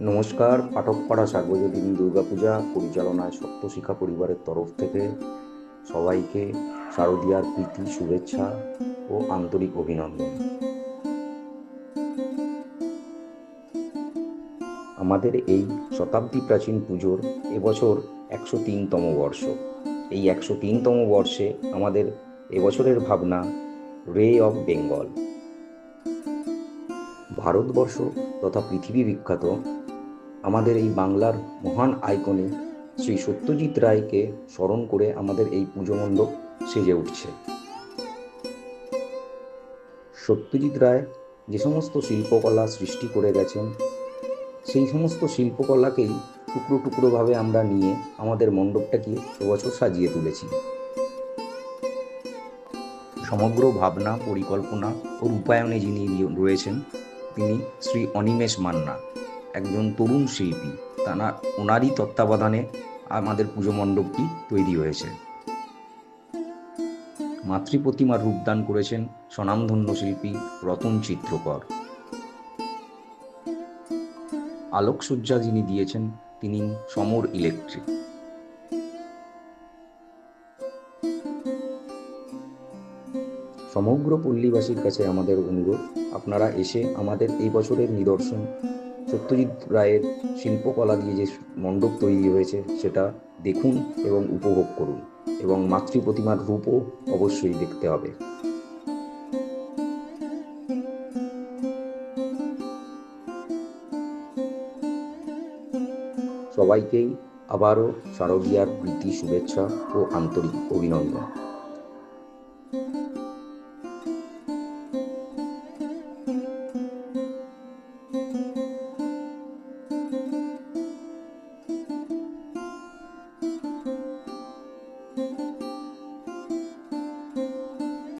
নমস্কার পাঠকপাড়া সার্বজনীন দুর্গাপূজা পরিচালনায় সপ্তশিখা পরিবারের তরফ থেকে সবাইকে শারদীয়ার প্রীতি, শুভেচ্ছা ও আন্তরিক অভিনন্দন। আমাদের এই শতাব্দী প্রাচীন পুজোর এবছর একশো তিনতম বর্ষ। এই একশো তিনতম বর্ষে আমাদের এবছরের ভাবনা রে অফ বেঙ্গল। ভারতবর্ষ তথা পৃথিবী বিখ্যাত আমাদের এই বাংলার মহান আইকনে শ্রী সত্যজিৎ রায়কে স্মরণ করে আমাদের এই পুজো মণ্ডপ সেজে উঠছে। সত্যজিৎ রায় যে সমস্ত শিল্পকলা সৃষ্টি করে গেছেন, সেই সমস্ত শিল্পকলাকেই টুকরো টুকরোভাবে আমরা নিয়ে আমাদের মণ্ডপটাকে এবছর সাজিয়ে তুলেছি। সমগ্র ভাবনা, পরিকল্পনা ও রূপায়ণে যিনি রয়েছেন, তিনি শ্রী অনিমেষ মান্না। একজন তরুণ শিল্পী। তারা ওনারই তত্ত্বাবধানে আমাদের পুজো মণ্ডপটি তৈরি হয়েছে। মাতৃপ্রতিমার রূপদান করেছেন স্বনামধন্য শিল্পী রতন চিত্রকর। আলোকসজ্জা যিনি দিয়েছেন, তিনি সমর ইলেকট্রিক। সমগ্র পল্লীবাসীর কাছে আমাদের অনুরোধ, আপনারা এসে আমাদের এই বছরের নিদর্শন সত্যজিৎ রায়ের শিল্পকলা দিয়ে যে মণ্ডপ তৈরি হয়েছে, সেটা দেখুন এবং উপভোগ করুন এবং মাতৃ প্রতিমার রূপও অবশ্যই দেখতে হবে। সবাইকেই আবারও শারদীয়ার প্রীতি, শুভেচ্ছা ও আন্তরিক অভিনন্দন।